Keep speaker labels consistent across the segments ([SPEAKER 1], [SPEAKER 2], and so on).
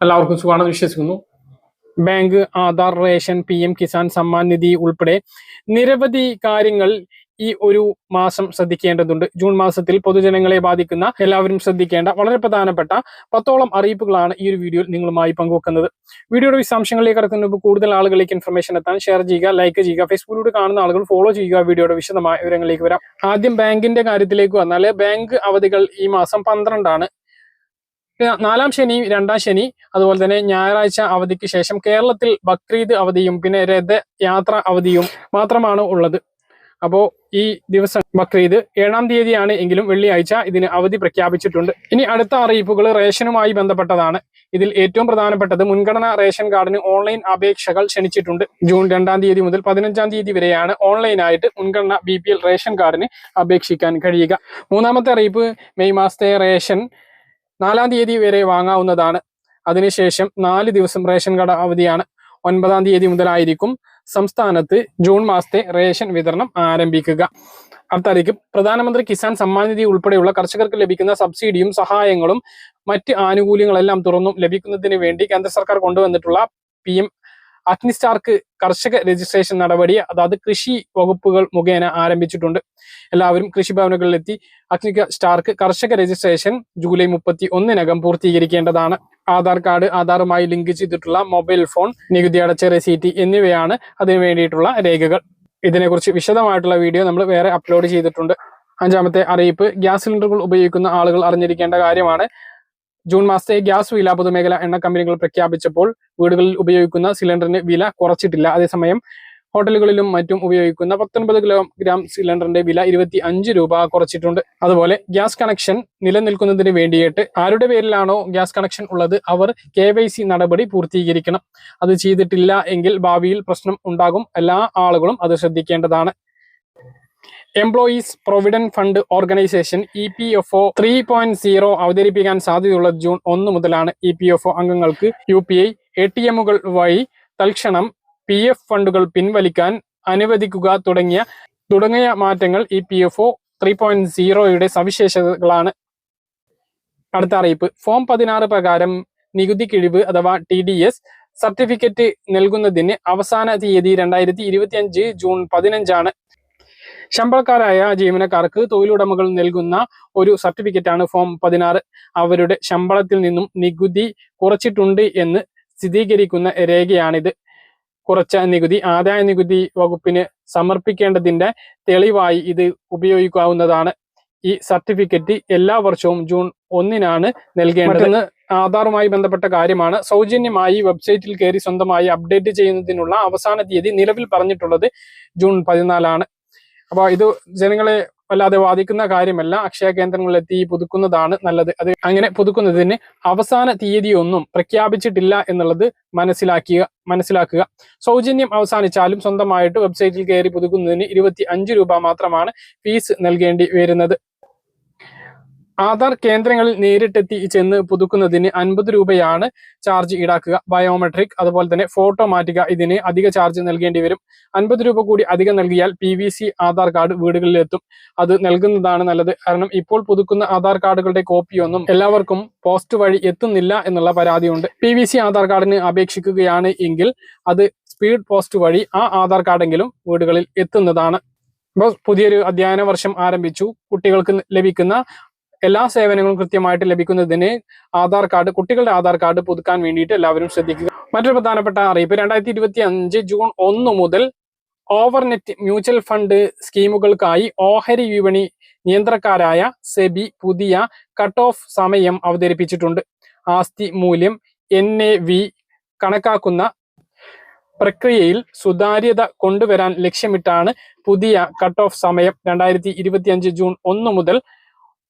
[SPEAKER 1] എല്ലാവർക്കും സുഖമാണെന്ന് വിശ്വസിക്കുന്നു. Bank Aadhaar ration P M Kisan Samman Nidhi ഉൾപ്പെടെ നിരവധി കാര്യങ്ങൾ ഈ ഒരു മാസം ശ്രദ്ധിക്കേണ്ടതുണ്ട്. ജൂൺ മാസത്തിൽ പൊതുജനങ്ങളെ ബാധിക്കുന്ന എല്ലാവരും ശ്രദ്ധിക്കേണ്ട വളരെ പ്രധാനപ്പെട്ട പത്തോളം അറിയിപ്പുകളാണ് ഈ ഒരു വീഡിയോയിൽ നിങ്ങളുമായി പങ്കുവെക്കുന്നത്. വീഡിയോയുടെ വിശദാംശങ്ങളിലേക്ക് കടക്കുന്ന മുമ്പ് കൂടുതൽ ആളുകളിലേക്ക് ഇൻഫർമേഷൻ എത്താൻ ഷെയർ ചെയ്യുക ലൈക്ക് ചെയ്യുക ഫേസ്ബുക്കിലൂടെ കാണുന്ന ആളുകൾ ഫോളോ ചെയ്യുക വീഡിയോയുടെ വിശദമായ വിവരങ്ങളിലേക്ക് വരാം. ആദ്യം ബാങ്കിന്റെ കാര്യത്തിലേക്ക് വന്നാൽ ബാങ്ക് അവധികൾ ഈ മാസം പന്ത്രണ്ടാണ്. നാലാം ശനി രണ്ടാം ശനി അതുപോലെ തന്നെ ഞായറാഴ്ച അവധിക്ക് ശേഷം കേരളത്തിൽ ബക്രീദ് അവധിയും പിന്നെ രഥയാത്ര അവധിയും മാത്രമാണ് ഉള്ളത്. അപ്പോൾ ഈ ദിവസം ബക്രീദ് ഏഴാം തീയതിയാണ് എങ്കിലും വെള്ളിയാഴ്ച ഇതിന് അവധി പ്രഖ്യാപിച്ചിട്ടുണ്ട്. ഇനി അടുത്ത അറിയിപ്പുകൾ റേഷനുമായി ബന്ധപ്പെട്ടതാണ്. ഇതിൽ ഏറ്റവും പ്രധാനപ്പെട്ടത് മുൻഗണന റേഷൻ കാർഡിന് ഓൺലൈൻ അപേക്ഷകൾ ക്ഷണിച്ചിട്ടുണ്ട്. ജൂൺ രണ്ടാം തീയതി മുതൽ പതിനഞ്ചാം തീയതി വരെയാണ് ഓൺലൈനായിട്ട് മുൻഗണന ബി റേഷൻ കാർഡിന് അപേക്ഷിക്കാൻ കഴിയുക. മൂന്നാമത്തെ അറിയിപ്പ് മെയ് മാസത്തെ റേഷൻ നാലാം തീയതി വരെ വാങ്ങാവുന്നതാണ്. അതിനുശേഷം നാല് ദിവസം റേഷൻ കട അവധിയാണ്. ഒൻപതാം തീയതി മുതലായിരിക്കും സംസ്ഥാനത്ത് ജൂൺ മാസത്തെ റേഷൻ വിതരണം ആരംഭിക്കുക. അടുത്തായിരിക്കും പ്രധാനമന്ത്രി കിസാൻ സമ്മാൻ നിധി ഉൾപ്പെടെയുള്ള കർഷകർക്ക് ലഭിക്കുന്ന സബ്സിഡിയും സഹായങ്ങളും മറ്റ് ആനുകൂല്യങ്ങളെല്ലാം തുറന്നും ലഭിക്കുന്നതിന് വേണ്ടി കേന്ദ്ര സർക്കാർ കൊണ്ടുവന്നിട്ടുള്ള പി എം അഗ്നിസ്റ്റാർക്ക് കർഷക രജിസ്ട്രേഷൻ നടപടി അതായത് കൃഷി വകുപ്പുകൾ മുഖേന ആരംഭിച്ചിട്ടുണ്ട്. എല്ലാവരും കൃഷിഭവനുകളിലെത്തി അഗ്നി സ്റ്റാർക്ക് കർഷക രജിസ്ട്രേഷൻ ജൂലൈ മുപ്പത്തി ഒന്നിനകം പൂർത്തീകരിക്കേണ്ടതാണ്. ആധാർ കാർഡ് ആധാറുമായി ലിങ്ക് ചെയ്തിട്ടുള്ള മൊബൈൽ ഫോൺ നികുതി അടച്ച റെസീറ്റ് എന്നിവയാണ് അതിനു വേണ്ടിയിട്ടുള്ള രേഖകൾ. ഇതിനെക്കുറിച്ച് വിശദമായിട്ടുള്ള വീഡിയോ നമ്മൾ വേറെ അപ്ലോഡ് ചെയ്തിട്ടുണ്ട്. അഞ്ചാമത്തെ അറിയിപ്പ് ഗ്യാസ് സിലിണ്ടറുകൾ ഉപയോഗിക്കുന്ന ആളുകൾ അറിഞ്ഞിരിക്കേണ്ട കാര്യമാണ്. ജൂൺ മാസത്തെ ഗ്യാസ് വില പൊതുമേഖല എണ്ണ കമ്പനികൾ പ്രഖ്യാപിച്ചപ്പോൾ വീടുകളിൽ ഉപയോഗിക്കുന്ന സിലിണ്ടറിന്റെ വില കുറച്ചിട്ടില്ല. അതേസമയം ഹോട്ടലുകളിലും മറ്റും ഉപയോഗിക്കുന്ന പത്തൊൻപത് കിലോഗ്രാം സിലിണ്ടറിന്റെ വില ഇരുപത്തി അഞ്ച് രൂപ കുറച്ചിട്ടുണ്ട്. അതുപോലെ ഗ്യാസ് കണക്ഷൻ നിലനിൽക്കുന്നതിന് വേണ്ടിയിട്ട് ആരുടെ പേരിലാണോ ഗ്യാസ് കണക്ഷൻ ഉള്ളത് അവർ കെ നടപടി പൂർത്തീകരിക്കണം. അത് ചെയ്തിട്ടില്ല എങ്കിൽ ഭാവിയിൽ പ്രശ്നം ഉണ്ടാകും. എല്ലാ ആളുകളും അത് ശ്രദ്ധിക്കേണ്ടതാണ്. Employees provident fund organisation E P F O three point zero അവതരിപ്പിക്കാൻ സാധ്യതയുള്ള ജൂൺ ഒന്ന് മുതലാണ് ഇ പി എഫ് ഒ അംഗങ്ങൾക്ക് U P I A T എമ്മുകൾ വഴി തൽക്ഷണം പി എഫ് ഫണ്ടുകൾ പിൻവലിക്കാൻ അനുവദിക്കുക തുടങ്ങിയ തുടങ്ങിയ മാറ്റങ്ങൾ E P F O three point സീറോയുടെ സവിശേഷതകളാണ്. അടുത്ത അറിയിപ്പ്. ഫോം പതിനാറ് പ്രകാരം നികുതി കിഴിവ് അഥവാ ടി ഡി എസ് സർട്ടിഫിക്കറ്റ് നൽകുന്നതിന് അവസാന തീയതി രണ്ടായിരത്തി ഇരുപത്തി അഞ്ച് ജൂൺ പതിനഞ്ചാണ് ശമ്പളക്കാരായ ജീവനക്കാർക്ക് തൊഴിലുടമകൾ നൽകുന്ന ഒരു സർട്ടിഫിക്കറ്റാണ് ഫോം പതിനാറ്. അവരുടെ ശമ്പളത്തിൽ നിന്നും നികുതി കുറച്ചിട്ടുണ്ട് എന്ന് സ്ഥിരീകരിക്കുന്ന രേഖയാണിത്. കുറച്ച നികുതി ആദായ നികുതി വകുപ്പിന് സമർപ്പിക്കേണ്ടതിന്റെ തെളിവായി ഇത് ഉപയോഗിക്കാവുന്നതാണ്. ഈ സർട്ടിഫിക്കറ്റ് എല്ലാ വർഷവും ജൂൺ ഒന്നിനാണ് നൽകേണ്ടത്. ആധാറുമായി ബന്ധപ്പെട്ട കാര്യമാണ്. സൗജന്യമായി വെബ്സൈറ്റിൽ കയറി സ്വന്തമായി അപ്ഡേറ്റ് ചെയ്യുന്നതിനുള്ള അവസാന തീയതി നിലവിൽ പറഞ്ഞിട്ടുള്ളത് ജൂൺ പതിനാലാണ്. അപ്പോൾ ഇത് ജനങ്ങളെ വല്ലാതെ ബാധിക്കുന്ന കാര്യമല്ല. അക്ഷയ കേന്ദ്രങ്ങളിലെത്തി പുതുക്കുന്നതാണ് നല്ലത്. അത് അങ്ങനെ പുതുക്കുന്നതിന് അവസാന തീയതിയൊന്നും പ്രഖ്യാപിച്ചിട്ടില്ല എന്നുള്ളത് മനസ്സിലാക്കിയ മനസ്സിലാക്കുക. സൗജന്യം അവസാനിച്ചാലും സ്വന്തമായിട്ട് വെബ്സൈറ്റിൽ കയറി പുതുക്കുന്നതിന് ഇരുപത്തി അഞ്ച് രൂപ മാത്രമാണ് ഫീസ് നൽകേണ്ടി വരുന്നത്. ആധാർ കേന്ദ്രങ്ങളിൽ നേരിട്ടെത്തി ചെന്ന് പുതുക്കുന്നതിന് അൻപത് രൂപയാണ് ചാർജ് ഈടാക്കുക. ബയോമെട്രിക് അതുപോലെ തന്നെ ഫോട്ടോ മാറ്റുക ഇതിന് അധിക ചാർജ് നൽകേണ്ടി വരും. അൻപത് രൂപ കൂടി അധികം നൽകിയാൽ പി ആധാർ കാർഡ് വീടുകളിലെത്തും. അത് നൽകുന്നതാണ് നല്ലത്. കാരണം ഇപ്പോൾ പുതുക്കുന്ന ആധാർ കാർഡുകളുടെ കോപ്പിയൊന്നും എല്ലാവർക്കും പോസ്റ്റ് വഴി എത്തുന്നില്ല എന്നുള്ള പരാതിയുണ്ട്. പി വി സി ആധാർ കാർഡിന് അപേക്ഷിക്കുകയാണ് എങ്കിൽ അത് സ്പീഡ് പോസ്റ്റ് വഴി ആ ആധാർ കാർഡെങ്കിലും വീടുകളിൽ എത്തുന്നതാണ്. ഇപ്പോൾ പുതിയൊരു അധ്യയന വർഷം ആരംഭിച്ചു. കുട്ടികൾക്ക് ലഭിക്കുന്ന എല്ലാ സേവനങ്ങളും കൃത്യമായിട്ട് ലഭിക്കുന്നതിന് ആധാർ കാർഡ് കുട്ടികളുടെ ആധാർ കാർഡ് പുതുക്കാൻ വേണ്ടിയിട്ട് എല്ലാവരും ശ്രദ്ധിക്കുക. മറ്റൊരു പ്രധാനപ്പെട്ട അറിയിപ്പ് രണ്ടായിരത്തി ഇരുപത്തി അഞ്ച് ജൂൺ ഒന്ന് മുതൽ ഓവർനെറ്റ് മ്യൂച്വൽ ഫണ്ട് സ്കീമുകൾക്കായി ഓഹരി വിപണി നിയന്ത്രക്കാരായ സെബി പുതിയ കട്ട് ഓഫ് സമയം അവതരിപ്പിച്ചിട്ടുണ്ട്. ആസ്തി മൂല്യം എൻ എ വി കണക്കാക്കുന്ന പ്രക്രിയയിൽ സുതാര്യത കൊണ്ടുവരാൻ ലക്ഷ്യമിട്ടാണ് പുതിയ കട്ട് ഓഫ് സമയം രണ്ടായിരത്തി ഇരുപത്തിയഞ്ച് ജൂൺ ഒന്ന് മുതൽ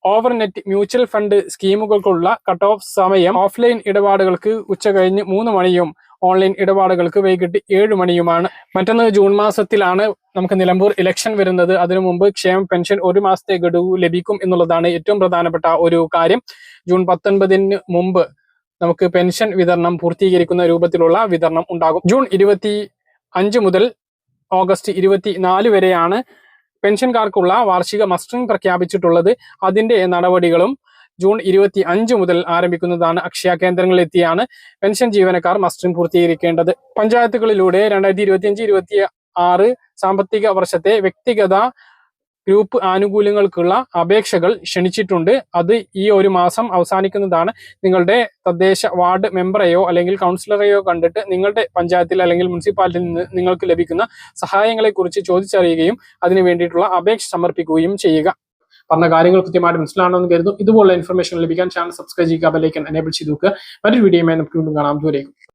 [SPEAKER 1] ഓവർനെറ്റ് മ്യൂച്വൽ ഫണ്ട് സ്കീമുകൾക്കുള്ള കട്ട് ഓഫ് സമയം ഓഫ്ലൈൻ ഇടപാടുകൾക്ക് ഉച്ച കഴിഞ്ഞ് മൂന്ന് മണിയും ഓൺലൈൻ ഇടപാടുകൾക്ക് വൈകിട്ട് ഏഴ് മണിയുമാണ്. മറ്റൊന്ന് ജൂൺ മാസത്തിലാണ് നമുക്ക് നിലമ്പൂർ ഇലക്ഷൻ വരുന്നത്. അതിനു മുമ്പ് ക്ഷേമ പെൻഷൻ ഒരു മാസത്തെ ഗഡു ലഭിക്കും എന്നുള്ളതാണ് ഏറ്റവും പ്രധാനപ്പെട്ട ഒരു കാര്യം. ജൂൺ പത്തൊൻപതിന് മുമ്പ് നമുക്ക് പെൻഷൻ വിതരണം പൂർത്തീകരിക്കുന്ന രൂപത്തിലുള്ള വിതരണം ഉണ്ടാകും. ജൂൺ ഇരുപത്തി അഞ്ച് മുതൽ ഓഗസ്റ്റ് ഇരുപത്തി നാല് വരെയാണ് പെൻഷൻകാർക്കുള്ള വാർഷിക മസ്റ്ററിംഗ് പ്രഖ്യാപിച്ചിട്ടുള്ളത് അതിന്റെ നടപടികളും ജൂൺ ഇരുപത്തി അഞ്ച് മുതൽ ആരംഭിക്കുന്നതാണ്. അക്ഷയ കേന്ദ്രങ്ങളിൽ എത്തിയാണ് പെൻഷൻ ജീവനക്കാർ മസ്റ്ററിംഗ് പൂർത്തീകരിക്കേണ്ടത്. പഞ്ചായത്തുകളിലൂടെ രണ്ടായിരത്തി ഇരുപത്തി അഞ്ച് ഇരുപത്തി ആറ് സാമ്പത്തിക വർഷത്തെ വ്യക്തിഗത ഗ്രൂപ്പ് ആനുകൂല്യങ്ങൾക്കുള്ള അപേക്ഷകൾ ക്ഷണിച്ചിട്ടുണ്ട്. അത് ഈ ഒരു മാസം അവസാനിക്കുന്നതാണ്. നിങ്ങളുടെ തദ്ദേശ വാർഡ് മെമ്പറെയോ അല്ലെങ്കിൽ കൗൺസിലറെയോ കണ്ടിട്ട് നിങ്ങളുടെ പഞ്ചായത്തിൽ അല്ലെങ്കിൽ മുനിസിപ്പാലിറ്റിയിൽ നിന്ന് നിങ്ങൾക്ക് ലഭിക്കുന്ന സഹായങ്ങളെ കുറിച്ച് ചോദിച്ചറിയുകയും അതിനു വേണ്ടിയിട്ടുള്ള അപേക്ഷ സമർപ്പിക്കുകയും ചെയ്യുക. പറഞ്ഞ കാര്യങ്ങൾ കൃത്യമായിട്ട് മനസ്സിലാണെന്ന് കരുതുന്നു. ഇതുപോലുള്ള ഇൻഫർമേഷൻ ലഭിക്കാൻ ചാനൽ സബ്സ്ക്രൈബ് ചെയ്യുക ബെല്ലൈക്കൻ എനേബിൾ ചെയ്ത് മറ്റൊരു വീഡിയോയുമായി നമുക്ക് വീണ്ടും കാണാം. ദൂരേക്കും